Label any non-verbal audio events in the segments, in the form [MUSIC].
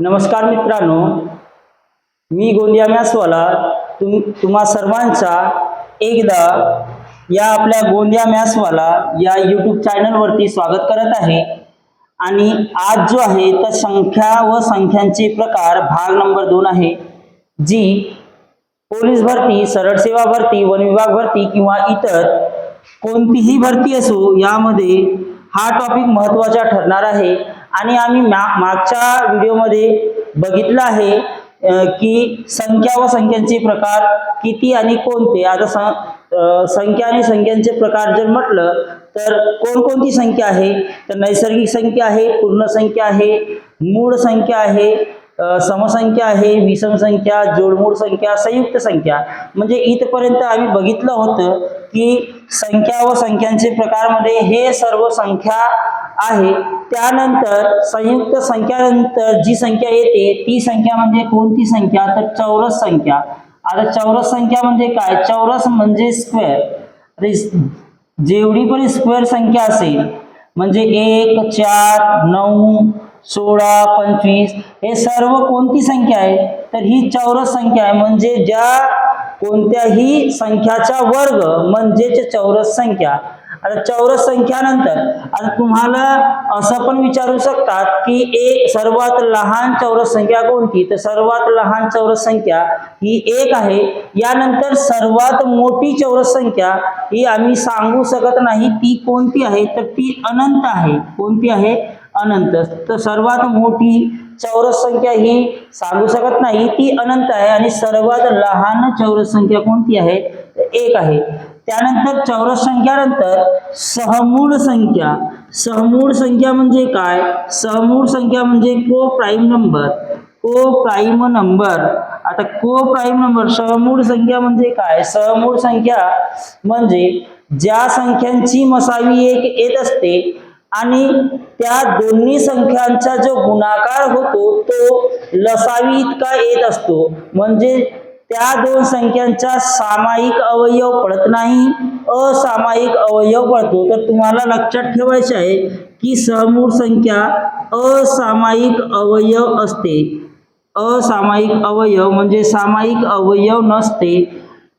नमस्कार मित्रांनो. मी गोंदिया मॅसवाला तुम तुम्हा सर्वांचा एकदा या आपल्या गोंदिया मॅसवाला या यूट्यूब चॅनलवरती स्वागत करत आहे. आणि आज जो आहे तर संख्या व संख्यांचे प्रकार भाग नंबर दोन आहे जी पोलीस भरती सरळ सेवा भरती वन विभाग भरती किंवा इतर कोणतीही भरती असो यामध्ये हा टॉपिक महत्त्वाचा ठरणार आहे. आणि आम्ही मा मागच्या व्हिडिओमध्ये बघितलं आहे की संख्या व संख्यांचे प्रकार किती आणि कोणते. आता स संख्या आणि संख्यांचे प्रकार जर म्हटलं तर कोणकोणती संख्या आहे? तर नैसर्गिक संख्या आहे पूर्ण संख्या आहे मूळ संख्या आहे समसंख्या आहे विषम संख्या जोडमूळ संख्या संयुक्त संख्या. म्हणजे इथपर्यंत आम्ही बघितलं होतं की संख्या व संख्यांचे प्रकारमध्ये हे सर्व संख्या आहे. त्यानंतर संयुक्त संख्यानंतर जी संख्या येते ती संख्या म्हणजे कोणती संख्या? तर चौरस संख्या. आता चौरस संख्या म्हणजे काय? चौरस म्हणजे स्क्वेअर जेवढी पण स्क्वेअर संख्या असेल म्हणजे एक चार नऊ सोळा पंचवीस हे सर्व कोणती संख्या आहे? तर ही चौरस संख्या आहे. म्हणजे ज्या कोणत्याही संख्याचा वर्ग म्हणजेच चौरस संख्या. आता चौरस संख्यानंतर आता तुम्हाला असं पण विचारू शकतात की एक सर्वात लहान चौरस संख्या कोणती? तर सर्वात लहान चौरस संख्या ही एक आहे. यानंतर सर्वात मोठी चौरस संख्या ही आम्ही सांगू शकत नाही ती कोणती आहे तर ती अनंत आहे. कोणती आहे? अनंत. तर सर्वात मोठी चौरस संख्या ही सांगू शकत नाही ती अनंत आहे. आणि सर्वात लहान चौरस संख्या कोणती आहे? एक आहे. त्यानंतर चौरस संख्यानंतर सहमूळ संख्या. सहमूळ संख्या म्हणजे काय? सहमूळ संख्या म्हणजे को प्राईम नंबर. Coprime number. आता को प्राईम नंबर सहमूळ संख्या म्हणजे काय? सहमूळ संख्या म्हणजे ज्या संख्यांची मसावी एक येत असते आणि त्या दोन्ही संख्यांचा जो गुणाकार होतो तो लसावी इतका येत असतो. म्हणजे त्या दोन संख्यांचा सामायिक अवयव पडत नाही. असामायिक अवयव पडतो. तर तुम्हाला लक्षात ठेवायचे आहे की समूळ संख्या असामायिक अवयव असते. असामायिक अवयव म्हणजे सामायिक अवयव नसते.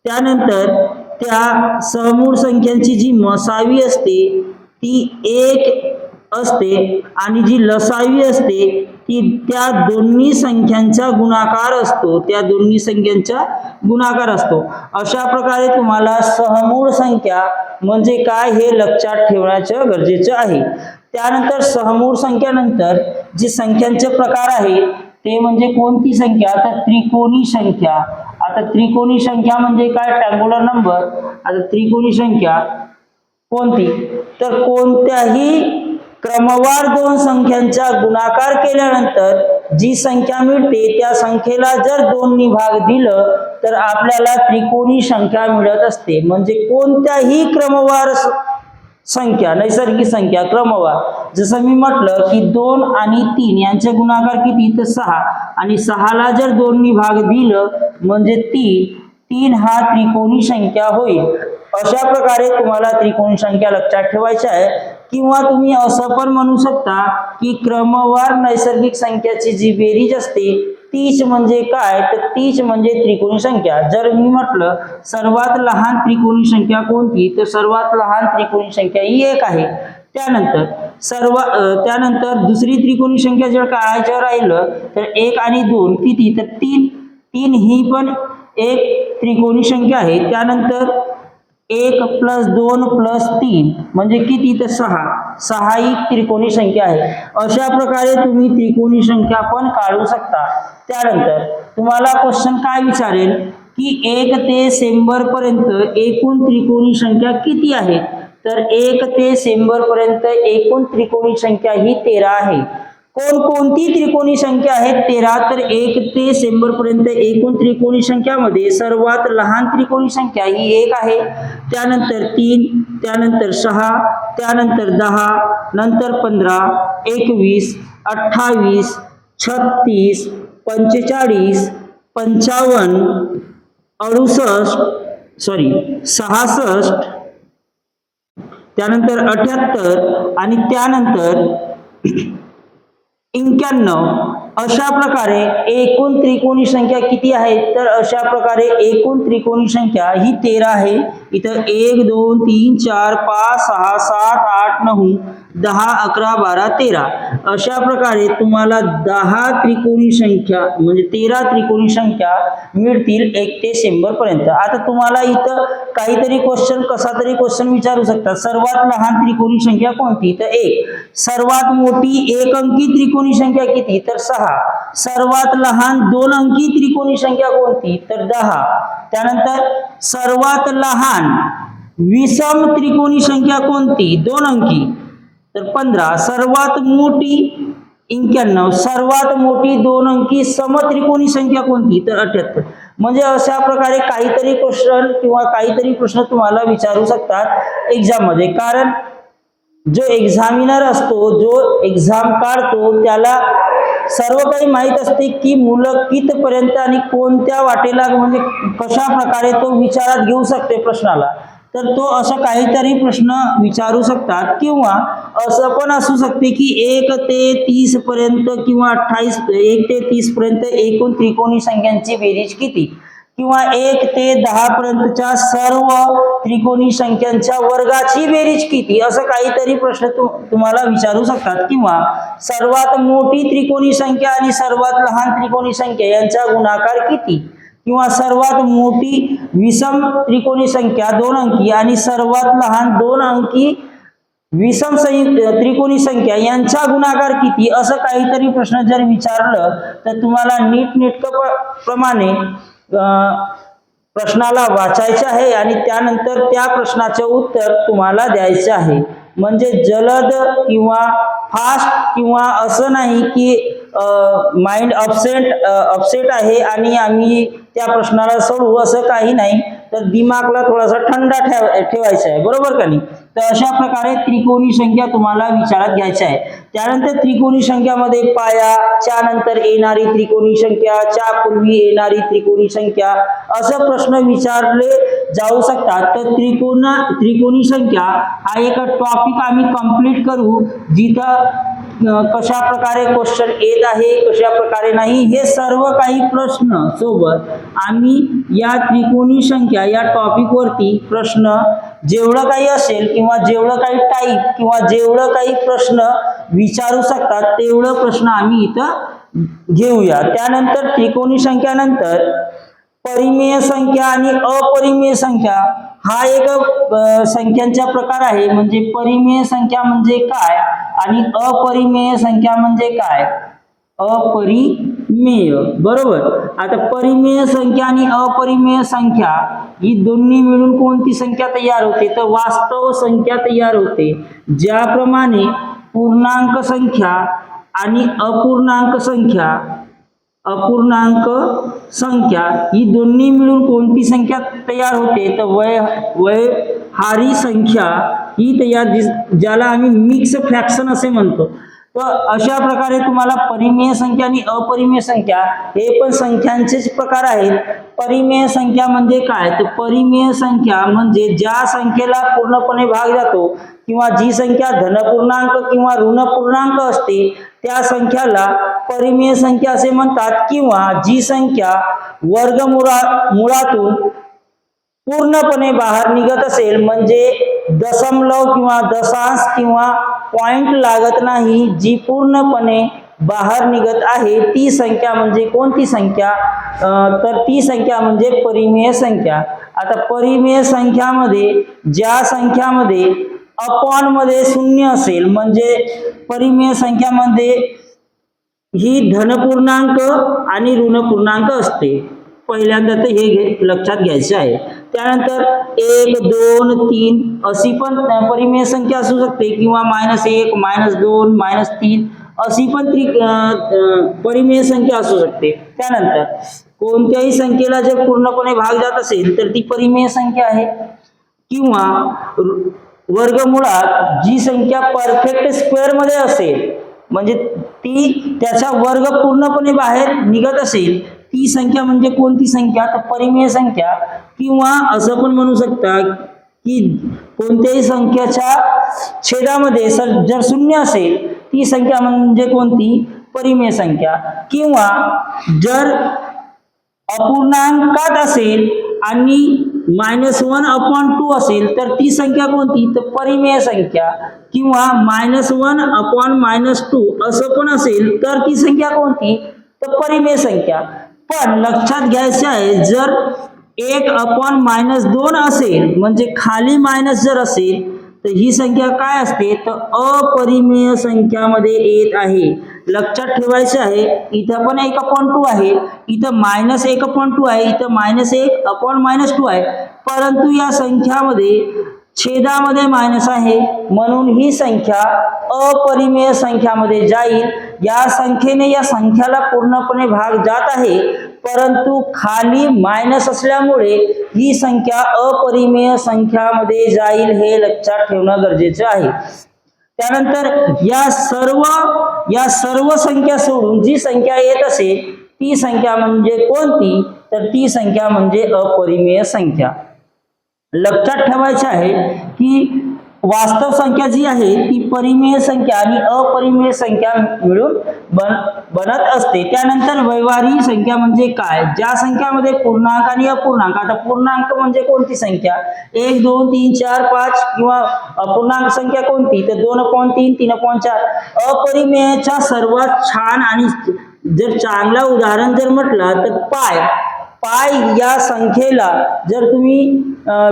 त्यानंतर त्या समूळ संख्यांची जी मसावी असते ती एक असते आणि जी लसावी असते ती त्या दोन्ही संख्यांचा गुणाकार असतो. त्या दोन्ही संख्यांचा गुणाकार असतो. अशा प्रकारे तुम्हाला सहमूळ संख्या म्हणजे काय हे लक्षात ठेवण्याचं गरजेचं आहे. त्यानंतर सहमूळ संख्यानंतर जी संख्यांचे प्रकार आहे ते म्हणजे कोणती संख्या? तर त्रिकोणी संख्या. आता त्रिकोणी संख्या म्हणजे काय? टँगुलर नंबर आता त्रिकोणी संख्या कोणती? तर कोणत्याही क्रमवार दोन संख्यांचा गुणाकार केल्यानंतर जी संख्या मिळते त्या संख्येला जर दोन्ही भाग दिलं तर आपल्याला त्रिकोणी संख्या मिळत असते. म्हणजे कोणत्याही क्रमवार संख्या नैसर्गिक संख्या क्रमवार. जसं मी म्हटलं की दोन आणि तीन यांचे गुणाकार किती? तर सहा. आणि सहाला जर दोन्ही भाग दिलं म्हणजे तीन. तीन हा त्रिकोणी संख्या होईल. अशा प्रकारे तुम्हाला त्रिकोणी संख्या लक्षात ठेवायच्या आहे. किंवा तुम्ही असं पण म्हणू शकता की क्रमवार नैसर्गिक संख्याची जी बेरीज असते तीच म्हणजे काय? तर तीच म्हणजे त्रिकोणी संख्या. जर मी म्हटलं सर्वात लहान त्रिकोणी संख्या कोणती? तर सर्वात लहान त्रिकोणी संख्या ही एक आहे. त्यानंतर सर्व त्यानंतर दुसरी त्रिकोणी संख्या जर काढायचं राहिलं तर एक आणि दोन किती? तर तीन तीन ही पण एक त्रिकोणी संख्या आहे. त्यानंतर एक प्लस दोन प्लस तीन. म्हणजे किती तर सहा? सहा ही त्रिकोणी संख्या आहे. अशा प्रकारे तुम्ही त्रिकोणी संख्या पण काढू शकता. त्यानंतर तुम्हाला क्वेश्चन काय विचारेल? की एक ते शंभर पर्यंत एकूण त्रिकोणी संख्या किती आहे? तर एक ते शंभर पर्यंत एकूण त्रिकोणी संख्या ही तेरा आहे. कोणकोणती त्रिकोणी संख्या आहे तेरा तर एक ते शंभर पर्यंत एकूण त्रिकोणी संख्यामध्ये सर्वात लहान त्रिकोणी संख्या ही एक आहे. त्यानंतर तीन त्यानंतर सहा त्यानंतर दहा नंतर पंधरा एकवीस अठ्ठावीस छत्तीस पंचेचाळीस पंचावन्न अडुसष्ट सॉरी सहासष्ट त्यानंतर अठ्याहत्तर आणि त्यानंतर [CLEARS THROAT] एक्क्याण्णव अशा प्रकारे एकूण त्रिकोणी संख्या किती आहे? तर अशा प्रकारे एकूण त्रिकोणी संख्या ही तेरा आहे. इथं एक दोन तीन चार पाच सहा सात आठ नऊ दहा अकरा बारा तेरा. अशा प्रकारे तुम्हाला दहा त्रिकोणी संख्या म्हणजे तेरा त्रिकोणी संख्या मिळतील एक ते शंभर पर्यंत. आता तुम्हाला इथं काहीतरी क्वेश्चन कसा तरी क्वेश्चन विचारू शकतात सर्वात लहान त्रिकोणी संख्या कोणती? तर एक. सर्वात मोठी एक अंकी त्रिकोणी संख्या किती? तर सहा. सर्वात लहान दोन अंकी त्रिकोणी संख्या कोणती? तर दहा. त्यानंतर सर्वात लहान विषम त्रिकोणी संख्या कोणती? दोन अंकी. तर पंधरा सर्वात मोठी एक्क्याण्णव सर्वात मोठी दोन अंकी समत्रिकोणी संख्या कोणती? तर अठ्याहत्तर. म्हणजे अशा प्रकारे काहीतरी क्वेश्चन किंवा काहीतरी प्रश्न तुम्हाला विचारू शकतात एक्झाममध्ये कारण जो एक्झामिनर असतो जो एक्झाम काढतो त्याला सर्व काही माहीत असते की मुलं कितपर्यंत आणि कोणत्या वाटेला म्हणजे कशा प्रकारे तो विचारात घेऊ शकते प्रश्नाला. तर तो असं काहीतरी प्रश्न विचारू शकतात किंवा असं पण असू शकते की एक ते तीस पर्यंत किंवा अठ्ठावीस एक ते तीस पर्यंत एकूण त्रिकोणी संख्यांची बेरीज किती? किंवा एक ते दहा पर्यंतच्या सर्व त्रिकोणी संख्यांच्या वर्गाची बेरीज किती? असं काहीतरी प्रश्न तु तुम्हाला विचारू शकतात. किंवा सर्वात मोठी त्रिकोणी संख्या आणि सर्वात लहान त्रिकोणी संख्या यांचा गुणाकार किती? किंवा सर्वात मोठी विषम त्रिकोणी संख्या दोन अंकी आणि सर्वात लहान दोन अंकी विषम संयुक्त त्रिकोणी संख्या यांचा गुणाकार किती? असं काहीतरी प्रश्न जर विचारलं तर तुम्हाला नीट नेटकं प्रमाणे प्रश्नाला वाचायचे आहे आणि त्यानंतर त्या प्रश्नाचे उत्तर तुम्हाला द्यायचे आहे. म्हणजे जलद किंवा फास्ट किंवा असं नाही की माइंड अपसेट अपसेट आहे आणि आम्ही त्या प्रश्नाला सोडवू असं काही नाही. तर दिमागला थोडासा थंडा ठेव ठेवायचा आहे. बरोबर का नाही? तर अशा प्रकारे त्रिकोणी संख्या तुम्हाला विचारात घ्यायच्या आहे. त्यानंतर त्रिकोणी संख्यामध्ये पाया च्यानंतर येणारी त्रिकोणी संख्या च्या पूर्वी येणारी त्रिकोणी संख्या असं प्रश्न विचारले जाऊ शकतात. तर त्रिकोण त्रिकोणी संख्या हा एक टॉपिक आम्ही कंप्लीट करू. जिथं कशा प्रकारे क्वेश्चन येत आहे कशा प्रकारे नाही हे सर्व काही प्रश्न सोबत आम्ही या त्रिकोणी संख्या या टॉपिकवरती प्रश्न जेवढं काही असेल किंवा जेवढं काही टाईप किंवा जेवढं काही प्रश्न विचारू शकतात तेवढं प्रश्न आम्ही इथं घेऊया. त्यानंतर त्रिकोणी संख्यानंतर परिमेय संख्या आणि अपरिमेय संख्या हा एक संख्यांचा प्रकार आहे. म्हणजे परिमेय संख्या म्हणजे काय आणि अपरिमेय संख्या म्हणजे काय? अपरिमेय. बरोबर? आता परिमेय संख्या आणि अपरिमेय संख्या ही दोन्ही मिळून कोणती संख्या तयार होते? तर वास्तव संख्या तयार होते. ज्याप्रमाणे पूर्णांक संख्या आणि अपूर्णांक संख्या अपूर्णांक संख्या ही दोन्ही मिळून कोणती संख्या तयार होते? तर वय वयहारी संख्या ही तयार दिस- ज्याला आम्ही मिक्स फ्रॅक्शन असे म्हणतो. तर अशा प्रकारे तुम्हाला परिमेय संख्या आणि अपरिमेय संख्या हे पण संख्यांचेच प्रकार आहेत. परिमेय संख्या म्हणजे काय? तर परिमेय संख्या म्हणजे ज्या संख्येला पूर्णपणे भाग जातो किंवा जी संख्या धनपूर्णांक किंवा ऋणपूर्णांक असते त्या संख्याला परिमेय संख्या असे म्हणतात किंवा जी संख्या वर्गमुळा मुळातून पूर्णपणे बाहेर निघत असेल म्हणजे दशमलव किंवा दशांश किंवा पॉइंट लागत नाही जी पूर्णपणे बाहेर निघत आहे ती संख्या म्हणजे कोणती संख्या? तर ती संख्या म्हणजे परिमेय संख्या. आता परिमेय संख्यामध्ये ज्या संख्यामध्ये अपॉनमध्ये शून्य असेल म्हणजे परिमेय संख्यामध्ये ही धनपूर्णांक आणि ऋणपूर्णांक असते. पहिल्यांदा तर हे घे लक्षात घ्यायचे आहे. त्यानंतर एक दोन तीन अशी पण परिमेय संख्या असू शकते किंवा मायनस एक मायनस दोन मायनस तीन अशी पण त्रि परिमेय संख्या असू शकते. त्यानंतर कोणत्याही संख्येला जर पूर्णपणे भाग जात असेल तर ती परिमेय संख्या आहे. किंवा वर्गमुळात जी संख्या परफेक्ट स्क्वेअरमध्ये असेल म्हणजे ती त्याचा वर्ग पूर्णपणे बाहेर निघत असेल ती संख्या म्हणजे कोणती संख्या? तर परिमेय संख्या. किंवा असं पण म्हणू शकता की कोणत्याही संख्याच्या छेदामध्ये सर जर शून्य असेल ती संख्या म्हणजे कोणती? परिमेय संख्या. किंवा जर अपूर्णांकात असेल आणि मायनस वन अपॉन टू असेल तर ती संख्या कोणती? तर परिमेय संख्या किंवा minus one upon minus two असं पण असेल तर ती संख्या कोणती? तर परिमेय संख्या. पण लक्षात घ्यायचे आहे जर एक अपॉन मायनस दोन असेल म्हणजे खाली मायनस जर असेल तर ही संख्या काय असते? तर अपरिमेय संख्यामध्ये येत आहे. लक्षात ठेवायचे आहे इथं पण एक अपॉन टू आहे इथं मायनस एक अपॉन टू आहे इथं मायनस एक अपॉन मायनस टू आहे. परंतु या संख्यामध्ये छेदामध्ये मायनस आहे. म्हणून ही संख्या अपरिमेय संख्यामध्ये जाईल. या संख्येने या संख्याला पूर्णपणे भाग जात आहे. परंतु खाली मायनस असल्यामुळे ही संख्या अपरिमेय संख्यामध्ये जाईल हे लक्षात ठेवणं गरजेचं आहे. त्यानंतर या सर्व या सर्व संख्या सोडून जी संख्या येत असेल ती संख्या म्हणजे कोणती? तर ती संख्या म्हणजे अपरिमेय संख्या. लक्षात ठेवायचे आहे की वास्तव संख्या जी आहे ती परिमेय संख्या आणि अपरिमेय संख्या मिळून बन बनत असते. त्यानंतर व्यवहारी संख्या म्हणजे काय? ज्या संख्यामध्ये पूर्णांक आणि अपूर्णांक आता पूर्णांक म्हणजे कोणती संख्या? एक दोन तीन चार पाच किंवा अपूर्णांक संख्या कोणती? तर दोन पॉईंट तीन तीन पॉईंट चार. अपरिमेयच्या सर्वात छान आणि जर चांगला उदाहरण जर म्हटलं तर पाय. पाय या संख्येला जर तुम्ही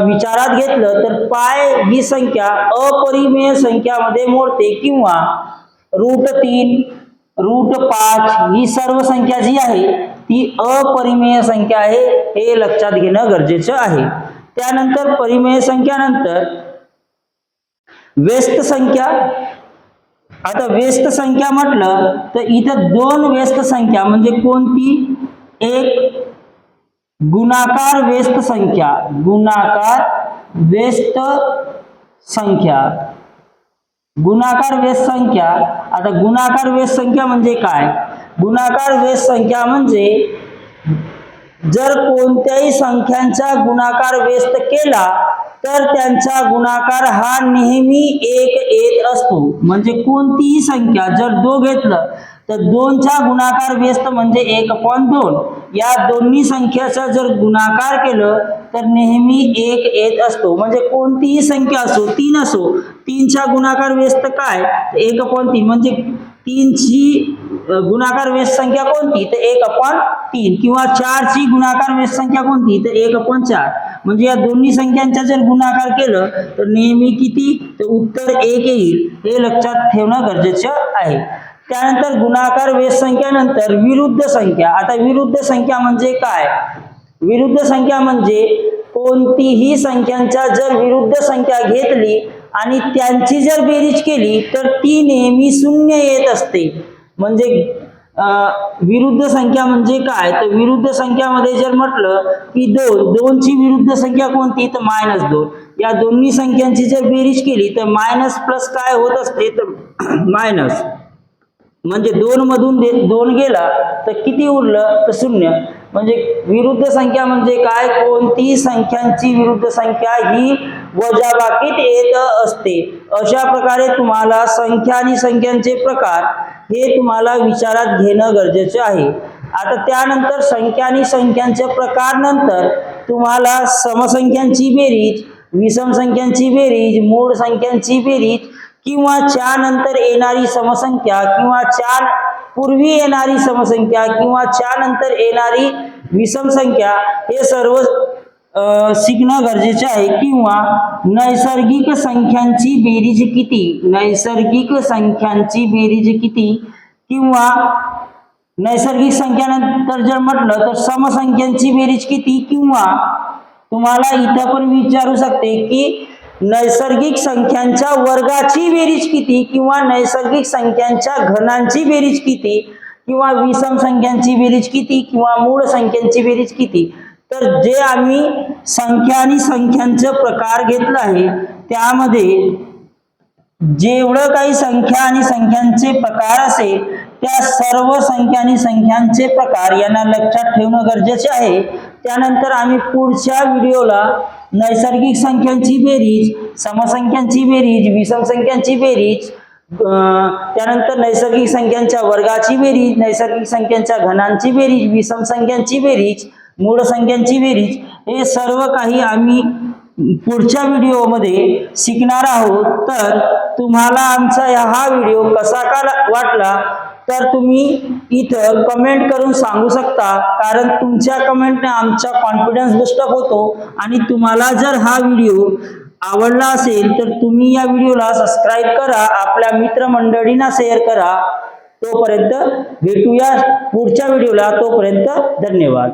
विचारात घेतलं तर पाय ही संख्या अपरिमेय संख्यामध्ये मोडते किंवा रूट तीन रूट पाच ही सर्व संख्या जी आहे ती अपरिमेय संख्या आहे हे लक्षात घेणं गरजेचं आहे. त्यानंतर परिमेय संख्यानंतर व्यस्त संख्या. आता व्यस्त संख्या म्हटलं तर इथं दोन व्यस्त संख्या म्हणजे कोणती? एक गुणाकार व्यस्त संख्या. गुणाकार व्यस्त संख्या. गुणाकार व्यस्त संख्या. आता गुणाकार व्यस्त संख्या म्हणजे काय? गुणाकार व्यस्त संख्या म्हणजे जर कोणत्याही संख्यांचा गुणाकार व्यस्त केला तर त्यांचा गुणाकार हा नेहमी एक येत असतो. म्हणजे कोणतीही संख्या जर दो घेतलं तर दोनचा गुणाकार व्यस्त म्हणजे एक अपॉन दोन. या दोन्ही संख्याचा जर गुणाकार केलं तर नेहमी एक येत असतो. म्हणजे कोणतीही संख्या असो तीन असो तीनचा गुणाकार व्यस्त काय? एक अपॉन तीन. म्हणजे तीनची गुणाकार व्यस्त संख्या कोणती? तर एक अपॉन तीन. किंवा चारची गुणाकार व्यस्त संख्या कोणती? तर एक अपॉन चार. म्हणजे या दोन्ही संख्यांचा जर गुणाकार केलं तर नेहमी किती? तर उत्तर एक येईल. हे लक्षात ठेवणं गरजेचं आहे. त्यानंतर गुणाकार व्यस्त संख्यानंतर विरुद्ध संख्या. आता विरुद्ध संख्या म्हणजे काय? विरुद्ध संख्या म्हणजे कोणतीही संख्यांच्या जर विरुद्ध संख्या घेतली आणि त्यांची जर बेरीज केली तर ती नेहमी शून्य येत असते. म्हणजे विरुद्ध संख्या म्हणजे काय? तर विरुद्ध संख्यामध्ये जर म्हटलं की दोन दोनची विरुद्ध संख्या कोणती? तर मायनस दोन. या दोन्ही संख्यांची जर बेरीज केली तर मायनस प्लस काय होत असते? तर [CLEARS THROAT] मायनस म्हणजे दोन मधून दे- दोन गेला तर किती उरलं? तर शून्य. म्हणजे विरुद्ध संख्या म्हणजे काय? कोणती संख्यांची विरुद्ध संख्या ही वजाबाकीत येत असते. अशा प्रकारे तुम्हाला संख्या आणि संख्यांचे प्रकार हे तुम्हाला विचारात घेणं गरजेचे आहे. आता त्यानंतर संख्या आणि संख्यांचे प्रकार नंतर तुम्हाला समसंख्यांची बेरीज विषम संख्यांची बेरीज मूळ संख्यांची बेरीज किंवा च्या नंतर येणारी समसंख्या किंवा च्या पूर्वी येणारी समसंख्या किंवा च्या नंतर येणारी विषम संख्या हे सर्व शिकणं गरजेचे आहे. किंवा नैसर्गिक संख्यांची बेरीज किती? नैसर्गिक संख्यांची बेरीज किती? किंवा नैसर्गिक संख्यानंतर जर म्हटलं तर समसंख्यांची बेरीज किती? किंवा तुम्हाला इथं पण विचारू शकते की नैसर्गिक संख्यांच्या वर्गाची बेरीज किती किंवा नैसर्गिक संख्यांच्या घनांची बेरीज किती किंवा विषम संख्यांची बेरीज किती किंवा मूळ संख्यांची बेरीज किती? तर जे आम्ही संख्या आणि संख्यांचं प्रकार घेतलं आहे त्यामध्ये जेवढं काही संख्या आणि संख्यांचे प्रकार असेल त्या सर्व संख्या आणि संख्यांचे प्रकार यांना लक्षात ठेवणं गरजेचे आहे. त्यानंतर आम्ही पुढच्या व्हिडिओला नैसर्गिक संख्यांची बेरीज समसंख्यांची बेरीज विषम संख्यांची बेरीज त्यानंतर नैसर्गिक संख्यांच्या वर्गाची बेरीज नैसर्गिक संख्यांच्या घनांची बेरीज विषम संख्यांची बेरीज मूळ संख्यांची बेरीज हे सर्व काही आम्ही पुढच्या व्हिडिओमध्ये शिकणार आहोत. तर तुम्हाला आमचा हा व्हिडिओ कसा का वाटला तर तुम्ही इथं कमेंट करून सांगू शकता. कारण तुमच्या कमेंटने आमचा कॉन्फिडन्स बुस्टअप होतो. आणि तुम्हाला जर हा व्हिडिओ आवडला असेल तर तुम्ही या व्हिडिओला सबस्क्राईब करा. आपल्या मित्रमंडळींना शेअर करा. तोपर्यंत भेटूया पुढच्या व्हिडिओला तोपर्यंत धन्यवाद.